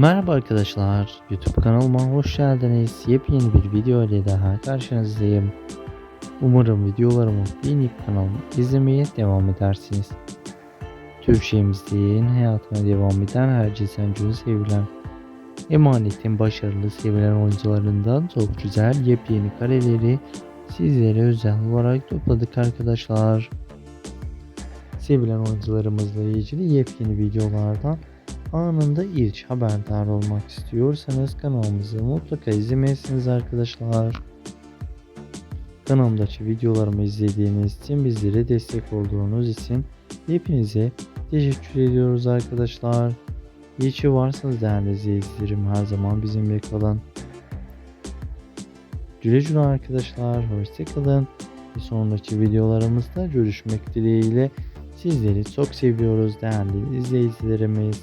Merhaba arkadaşlar, YouTube kanalıma hoş geldiniz. Yepyeni bir video ile daha karşınızdayım. Umarım videolarımı beğenip kanalımı izlemeye devam edersiniz. Türkçemizin hayatına devam eden herkesten önce sevilen Emanet'in başarılı sevilen oyuncularından çok güzel yepyeni kareleri sizlere özel olarak topladık arkadaşlar. Sevilen oyuncularımızla ilgili yepyeni videolardan anında ilk haberdar olmak istiyorsanız kanalımızı mutlaka izlemelisiniz arkadaşlar. Kanalımdaki videolarımı izlediğiniz için bizlere destek olduğunuz için hepinize teşekkür ediyoruz arkadaşlar. İyi ki varsınız değerli izleyicilerim her zaman bizimle kalın. Güle güle arkadaşlar hoşçakalın. Bir sonraki videolarımızda görüşmek dileğiyle sizleri çok seviyoruz değerli izleyicilerimiz.